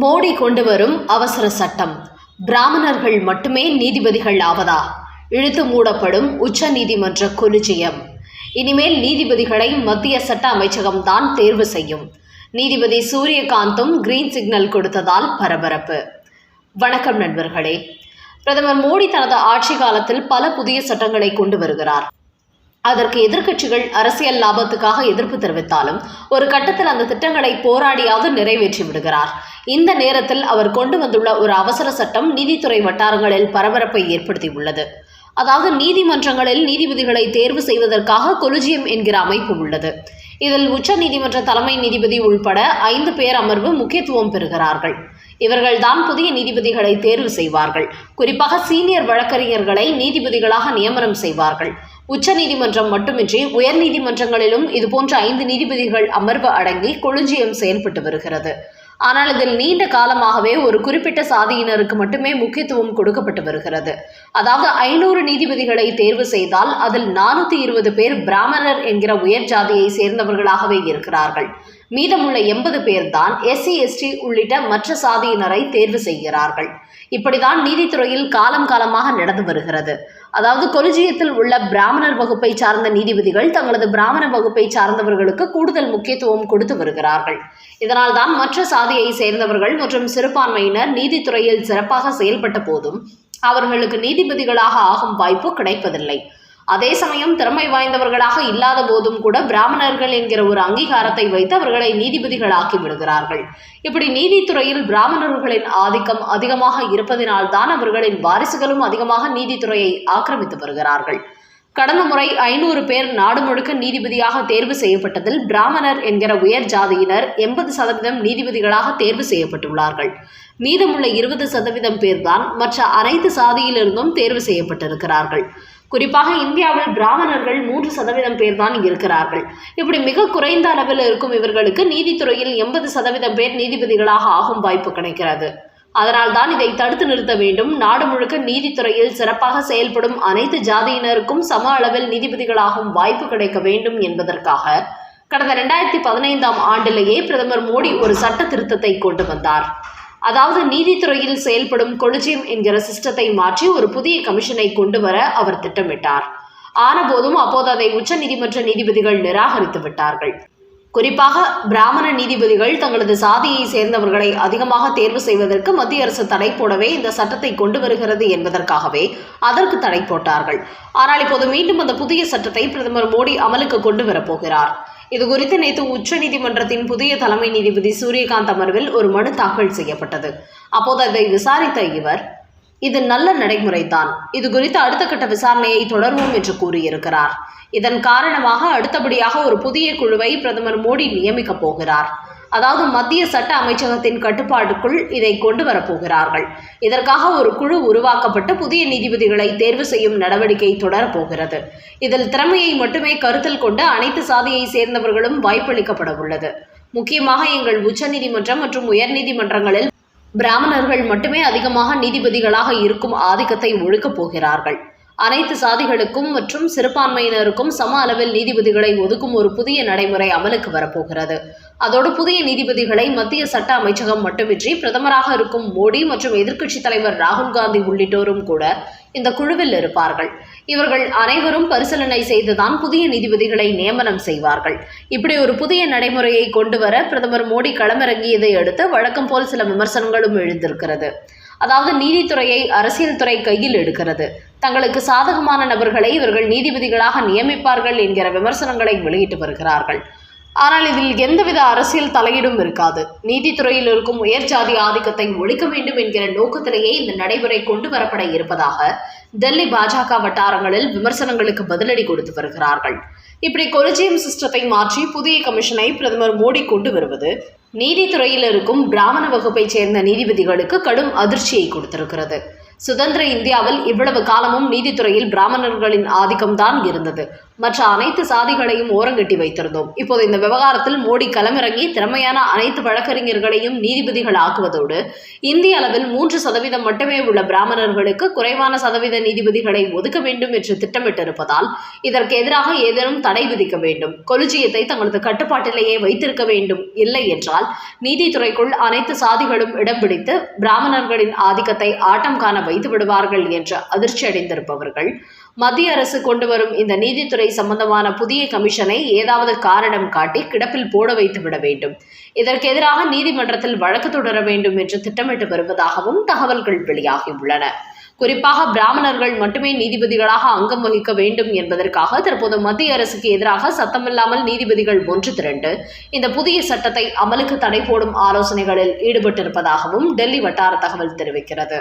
மோடி கொண்டு வரும் அவசர சட்டம். பிராமணர்கள் மட்டுமே நீதிபதிகள் ஆவதா? இழுத்து மூடப்படும் உச்ச நீதிமன்ற கொலிஜியம். இனிமேல் நீதிபதிகளை மத்திய சட்ட அமைச்சகம்தான் தேர்வு செய்யும். நீதிபதி சூரியகாந்தும் கிரீன் சிக்னல் கொடுத்ததால் பரபரப்பு. வணக்கம் நண்பர்களே. பிரதமர் மோடி தனது ஆட்சி காலத்தில் பல புதிய சட்டங்களை கொண்டு வருகிறார். அதற்கு எதிர்க்கட்சிகள் அரசியல் லாபத்துக்காக எதிர்ப்பு தெரிவித்தாலும் ஒரு கட்டத்தில் அந்த திட்டங்களை போராடியாவது நிறைவேற்றி விடுகிறார். இந்த நேரத்தில் அவர் கொண்டு வந்துள்ள ஒரு அவசர சட்டம் நீதித்துறை வட்டாரங்களில் பரபரப்பை ஏற்படுத்தியுள்ளது. அதாவது நீதிமன்றங்களில் நீதிபதிகளை தேர்வு செய்வதற்காக கொலிஜியம் என்கிற அமைப்பு உள்ளது. இதில் உச்ச நீதிமன்ற தலைமை நீதிபதி உள்பட ஐந்து பேர் அமர்வு முக்கியத்துவம் பெறுகிறார்கள். இவர்கள்தான் புதிய நீதிபதிகளை தேர்வு செய்வார்கள். குறிப்பாக சீனியர் வழக்கறிஞர்களை நீதிபதிகளாக நியமனம் செய்வார்கள். உச்ச நீதிமன்றம் மட்டுமின்றி உயர் நீதிமன்றங்களிலும் இதுபோன்ற ஐந்து நீதிபதிகள் அமர்வு அடங்கி கொழுஞ்சியம் செயல்பட்டு வருகிறது. ஆனால் இதில் நீண்ட காலமாகவே ஒரு குறிப்பிட்ட சாதியினருக்கு மட்டுமே முக்கியத்துவம் கொடுக்கப்பட்டு வருகிறது. அதாவது ஐநூறு நீதிபதிகளை தேர்வு செய்தால் அதில் நானூற்றி இருபது பேர் பிராமணர் என்கிற உயர் ஜாதியை சேர்ந்தவர்களாகவே இருக்கிறார்கள். மீதமுள்ள எண்பது பேர் தான் எஸ்சி எஸ்டி உள்ளிட்ட மற்ற சாதியினரை தேர்வு செய்கிறார்கள். இப்படிதான் நீதித்துறையில் காலம் காலமாக நடந்து வருகிறது. அதாவது கொலிஜியத்தில் உள்ள பிராமணர் வகுப்பை சார்ந்த நீதிபதிகள் தங்களது பிராமண வகுப்பை சார்ந்தவர்களுக்கு கூடுதல் முக்கியத்துவம் கொடுத்து வருகிறார்கள். இதனால் தான் மற்ற சாதியை சேர்ந்தவர்கள் மற்றும் சிறுபான்மையினர் நீதித்துறையில் சிறப்பாக செயல்பட்ட போதும் அவர்களுக்கு நீதிபதிகளாக ஆகும் வாய்ப்பு கிடைப்பதில்லை. அதே சமயம் திறமை வாய்ந்தவர்களாக இல்லாத போதும் கூட பிராமணர்கள் என்கிற ஒரு அங்கீகாரத்தை வைத்து அவர்களை நீதிபதிகளாக்கி விடுகிறார்கள். இப்படி நீதித்துறையில் பிராமணர்களின் ஆதிக்கம் அதிகமாக இருப்பதினால்தான் அவர்களின் வாரிசுகளும் அதிகமாக நீதித்துறையை ஆக்கிரமித்து வருகிறார்கள். கடந்த முறை ஐநூறு பேர் நாடு முழுக்க நீதிபதியாக தேர்வு செய்யப்பட்டதில் பிராமணர் என்கிற உயர் ஜாதியினர் எண்பது சதவீதம் நீதிபதிகளாக தேர்வு செய்யப்பட்டுள்ளார்கள். மீதமுள்ள இருபது சதவீதம் பேர்தான் மற்ற அனைத்து சாதியிலிருந்தும் தேர்வு செய்யப்பட்டிருக்கிறார்கள். குறிப்பாக இந்தியாவில் பிராமணர்கள் மூன்று சதவீதம் பேர் தான் இருக்கிறார்கள். இப்படி மிக குறைந்த அளவில் இருக்கும் இவர்களுக்கு நீதித்துறையில் எண்பது சதவீதம் பேர் நீதிபதிகளாக ஆகும் வாய்ப்பு கிடைக்கிறது. அதனால் தான் இதை தடுத்து நிறுத்த வேண்டும். நாடு முழுக்க நீதித்துறையில் சிறப்பாக செயல்படும் அனைத்து ஜாதியினருக்கும் சம அளவில் நீதிபதிகளாகும் வாய்ப்பு கிடைக்க வேண்டும் என்பதற்காக கடந்த ரெண்டாயிரத்தி பதினைந்தாம் ஆண்டிலேயே பிரதமர் மோடி ஒரு சட்ட திருத்தத்தை கொண்டு வந்தார். அதாவது நீதித்துறையில் செயல்படும் கொலிஜியம் என்கிற சிஸ்டத்தை மாற்றி ஒரு புதிய கமிஷனை கொண்டு வர அவர் திட்டமிட்டார். ஆனபோதும் அப்போது அதை உச்ச நீதிமன்ற நீதிபதிகள் நிராகரித்து விட்டார்கள். குறிப்பாக பிராமண நீதிபதிகள் தங்களது சாதியை சேர்ந்தவர்களை அதிகமாக தேர்வு செய்வதற்கு மத்திய அரசு தடை போடவே இந்த சட்டத்தை கொண்டு வருகிறது என்பதற்காகவே அதற்கு தடை போட்டார்கள். ஆனால் இப்போது மீண்டும் அந்த புதிய சட்டத்தை பிரதமர் மோடி அமலுக்கு கொண்டு வரப்போகிறார் இது குறித்து நேற்று உச்சநீதிமன்றத்தின் புதிய தலைமை நீதிபதி சூரியகாந்த் அமர்வில் ஒரு மனு தாக்கல் செய்யப்பட்டது. அப்போது அதை விசாரித்த இவர் இது நல்ல நடைமுறைதான். இது குறித்து அடுத்த கட்ட விசாரணையை தொடர்வோம் என்று கூறியிருக்கிறார். இதன் காரணமாக அடுத்தபடியாக ஒரு புதிய குழுவை பிரதமர் மோடி நியமிக்கப் போகிறார். அதாவது மத்திய சட்ட அமைச்சகத்தின் கட்டுப்பாட்டுக்குள் இதை கொண்டு வரப்போகிறார்கள். இதற்காக ஒரு குழு உருவாக்கப்பட்டு புதிய நீதிபதிகளை தேர்வு செய்யும் நடவடிக்கை தொடரப்போகிறது. இதில் திறமையை மட்டுமே கருத்தில் கொண்டு அனைத்து சாதியை சேர்ந்தவர்களும் வாய்ப்பளிக்கப்பட உள்ளது. முக்கியமாக எங்கள் உச்சநீதிமன்றம் மற்றும் உயர்நீதிமன்றங்களில் பிராமணர்கள் மட்டுமே அதிகமாக நீதிபதிகளாக இருக்கும் ஆதிக்கத்தை ஒழுக்கப் போகிறார்கள். அனைத்து சாதிகளுக்கும் மற்றும் சிறுபான்மையினருக்கும் சம அளவில் நீதிபதிகளை ஒதுக்கும் ஒரு புதிய நடைமுறை அமலுக்கு வரப்போகிறது. அதோடு புதிய நீதிபதிகளை மத்திய சட்ட அமைச்சகம் மட்டுமின்றி பிரதமராக இருக்கும் மோடி மற்றும் எதிர்க்கட்சித் தலைவர் ராகுல் காந்தி உள்ளிட்டோரும் கூட இந்த குழுவில் இருப்பார்கள். இவர்கள் அனைவரும் பரிசீலனை செய்துதான் புதிய நீதிபதிகளை நியமனம் செய்வார்கள். இப்படி ஒரு புதிய நடைமுறையை கொண்டு வர பிரதமர் மோடி களமிறங்கியதை அடுத்து வழக்கம் போல் சில விமர்சனங்களும் எழுந்திருக்கிறது. அதாவது நீதித்துறையை அரசியல் துறை கையில் எடுக்கிறது. தங்களுக்கு சாதகமான நபர்களை இவர்கள் நீதிபதிகளாக நியமிப்பார்கள் என்கிற விமர்சனங்களை வெளியிட்டு வருகிறார்கள். ஆனால் இதில் எந்தவித அரசியல் தலையீடும் இருக்காது. நீதித்துறையில் இருக்கும் உயர் ஜாதி ஆதிக்கத்தை ஒழிக்க வேண்டும் என்கிற நோக்கத்திலேயே இந்த நடைமுறை கொண்டு வரப்பட இருப்பதாக டெல்லி பாஜக வட்டாரங்களில் விமர்சனங்களுக்கு பதிலடி கொடுத்து வருகிறார்கள். இப்படி கொலிஜியம் சிஸ்டத்தை மாற்றி புதிய கமிஷனை பிரதமர் மோடி கொண்டு வருவது நீதித்துறையில் இருக்கும் பிராமண வகுப்பைச் சேர்ந்த நீதிபதிகளுக்கு கடும் அதிர்ச்சியை கொடுத்திருக்கிறது. சுதந்திர இந்தியாவில் இவ்வளவு காலமும் நீதித்துறையில் பிராமணர்களின் ஆதிக்கம்தான் இருந்தது. மற்ற அனைத்து சாதிகளையும் ஓரங்கட்டி வைத்திருந்தோம். இப்போது இந்த விவகாரத்தில் மோடி களமிறங்கி திறமையான அனைத்து வழக்கறிஞர்களையும் நீதிபதிகள் ஆக்குவதோடு இந்திய அளவில் மூன்று சதவீதம் மட்டுமே உள்ள பிராமணர்களுக்கு குறைவான சதவீத நீதிபதிகளை ஒதுக்க வேண்டும் என்று திட்டமிட்டிருப்பதால் இதற்கு எதிராக ஏதேனும் தடை விதிக்க வேண்டும். கொலிஜியத்தை தங்களது கட்டுப்பாட்டிலேயே வைத்திருக்க வேண்டும். இல்லை என்றால் நீதித்துறைக்குள் அனைத்து சாதிகளும் இடம் பிடித்து பிராமணர்களின் ஆதிக்கத்தை ஆட்டம் காண வைத்து விடுவார்கள் என்று அதிர்ச்சி அடைந்திருப்பவர்கள் மத்திய அரசு கொண்டு வரும் இந்த நீதித்துறை சம்பந்தமான புதிய கமிஷனை ஏதாவது காரணம் காட்டி கிடப்பில் போட வைத்து விட வேண்டும். இதற்கு எதிராக நீதிமன்றத்தில் வழக்கு தொடர வேண்டும் என்று திட்டமிட்டு வருவதாகவும் தகவல்கள் வெளியாகியுள்ளன. குறிப்பாக பிராமணர்கள் மட்டுமே நீதிபதிகளாக அங்கம் வகிக்க வேண்டும் என்பதற்காக தற்போது மத்திய அரசுக்கு எதிராக சத்தமில்லாமல் நீதிபதிகள் ஒன்று திரண்டு இந்த புதிய சட்டத்தை அமலுக்கு தடை போடும் ஆலோசனைகளில் ஈடுபட்டிருப்பதாகவும் டெல்லி வட்டார தகவல் தெரிவிக்கிறது.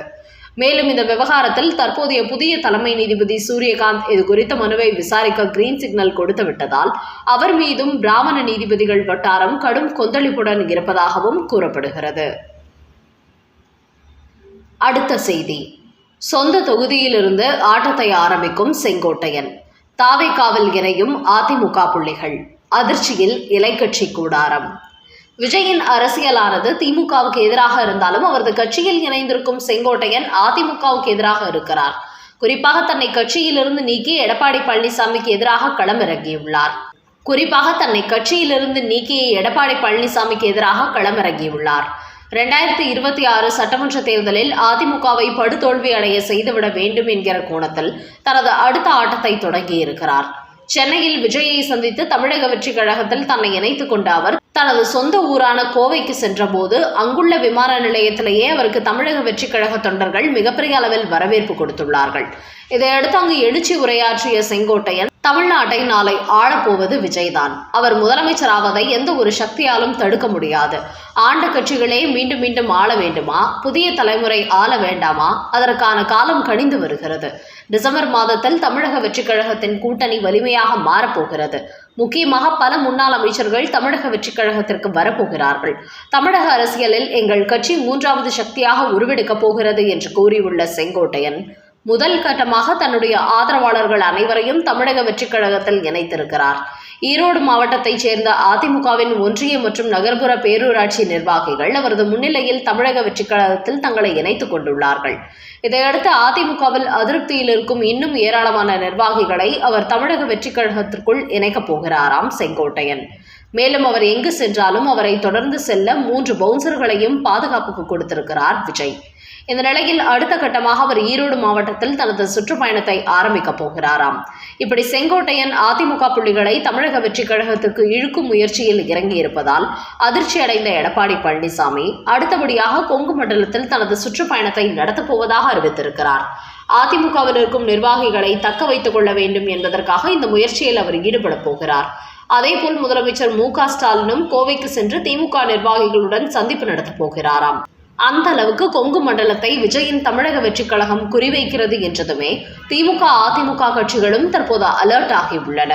மேலும் இந்த விவகாரத்தில் தற்போதைய புதிய தலைமை நீதிபதி சூரியகாந்த் இது குறித்த மனுவை விசாரிக்க கிரீன் சிக்னல் கொடுத்து விட்டதால் அவர் மீதும் பிராமண நீதிபதிகள் வட்டாரம் கடும் கொந்தளிப்புடன் இருப்பதாகவும் கூறப்படுகிறது. அடுத்த செய்தி. சொந்த தொகுதியிலிருந்து ஆட்டத்தை ஆரம்பிக்கும் செங்கோட்டையன். தாவைக்காவல் இணையும் அதிமுக புள்ளிகள். அதிர்ச்சியில் இலைக்கட்சி கூடாரம். விஜயின் அரசியலானது திமுகவுக்கு எதிராக இருந்தாலும் அவரது கட்சியில் இணைந்திருக்கும் செங்கோட்டையன் அதிமுகவுக்கு எதிராக இருக்கிறார். குறிப்பாக தன்னை கட்சியிலிருந்து நீக்கி எடப்பாடி பழனிசாமிக்கு எதிராக களமிறங்கியுள்ளார். குறிப்பாக தன்னை கட்சியிலிருந்து நீக்கிய எடப்பாடி பழனிசாமிக்கு எதிராக களமிறங்கியுள்ளார். ரெண்டாயிரத்தி இருபத்தி ஆறு சட்டமன்ற தேர்தலில் அதிமுகவை படுதோல்வி அடைய செய்துவிட வேண்டும் என்கிற கோணத்தில் தனது அடுத்த ஆட்டத்தை தொடங்கியிருக்கிறார். சென்னையில் விஜயை சந்தித்து தமிழக வெற்றிக் கழகத்தில் தன்னை இணைத்துக் கொண்ட அவர் தனது சொந்த ஊரான கோவைக்கு சென்றபோது அங்குள்ள விமான நிலையத்திலேயே அவருக்கு தமிழக வெற்றிக் கழக தொண்டர்கள் மிகப்பெரிய அளவில் வரவேற்பு கொடுத்துள்ளார்கள். இதையடுத்து அங்கு எழுச்சி உரையாற்றிய செங்கோட்டையன் தமிழ்நாட்டை நாளை ஆளப்போவது விஜய்தான். அவர் முதலமைச்சராவதை எந்த ஒரு சக்தியாலும் தடுக்க முடியாது. ஆண்ட கட்சிகளே மீண்டும் மீண்டும் ஆள வேண்டுமா? புதிய தலைமுறை ஆள வேண்டாமா? அதற்கான காலம் கணிந்து வருகிறது. டிசம்பர் மாதத்தில் தமிழக வெற்றிக் கழகத்தின் கூட்டணி வலிமையாக மாறப்போகிறது. முக்கியமாக பல முன்னாள் அமைச்சர்கள் தமிழக வெற்றிக் கழகத்திற்கு வரப்போகிறார்கள். தமிழக அரசியலில் எங்கள் கட்சி மூன்றாவது சக்தியாக உருவெடுக்கப் போகிறது என்று கூறியுள்ள செங்கோட்டையன் முதல் கட்டமாக தன்னுடைய ஆதரவாளர்கள் அனைவரையும் தமிழக வெற்றிக் கழகத்தில் இணைத்திருக்கிறார். ஈரோடு மாவட்டத்தைச் சேர்ந்த அதிமுகவின் ஒன்றிய மற்றும் நகர்ப்புற பேரூராட்சி நிர்வாகிகள் அவரது முன்னிலையில் தமிழக வெற்றிக் கழகத்தில் தங்களை இணைத்துக் கொண்டுள்ளார்கள். இதையடுத்து அதிமுகவில் அதிருப்தியில் இருக்கும் இன்னும் ஏராளமான நிர்வாகிகளை அவர் தமிழக வெற்றிக் கழகத்திற்குள் இணைக்கப் போகிறாராம் செங்கோட்டையன். மேலும் அவர் எங்கு சென்றாலும் அவரை தொடர்ந்து செல்ல மூன்று பவுன்சர்களையும் பாதுகாப்புக்கு கொடுத்திருக்கிறார் விஜய். இந்த நிலையில் அடுத்த கட்டமாக அவர் ஈரோடு மாவட்டத்தில் தனது சுற்றுப்பயணத்தை ஆரம்பிக்கப் போகிறாராம். இப்படி செங்கோட்டையன் அதிமுக புள்ளிகளை தமிழக வெற்றிக் கழகத்துக்கு இழுக்கும் முயற்சியில் இறங்கியிருப்பதால் அதிர்ச்சி அடைந்த எடப்பாடி பழனிசாமி அடுத்தபடியாக கொங்கு மண்டலத்தில் தனது சுற்றுப்பயணத்தை நடத்தப் போவதாக அறிவித்திருக்கிறார். அதிமுகவில் இருக்கும் நிர்வாகிகளை தக்க வைத்துக் கொள்ள வேண்டும் என்பதற்காக இந்த முயற்சியில் அவர் ஈடுபடப் போகிறார். அதேபோல் முதலமைச்சர் மு க ஸ்டாலினும் கோவைக்கு சென்று திமுக நிர்வாகிகளுடன் சந்திப்பு நடத்தப் போகிறாராம். அந்த அளவுக்கு கொங்கு மண்டலத்தை விஜயின் தமிழக வெற்றிக் கழகம் குறிவைக்கிறது என்றதுமே திமுக அதிமுக கட்சிகளும் தற்போது அலர்ட் ஆகியுள்ளன.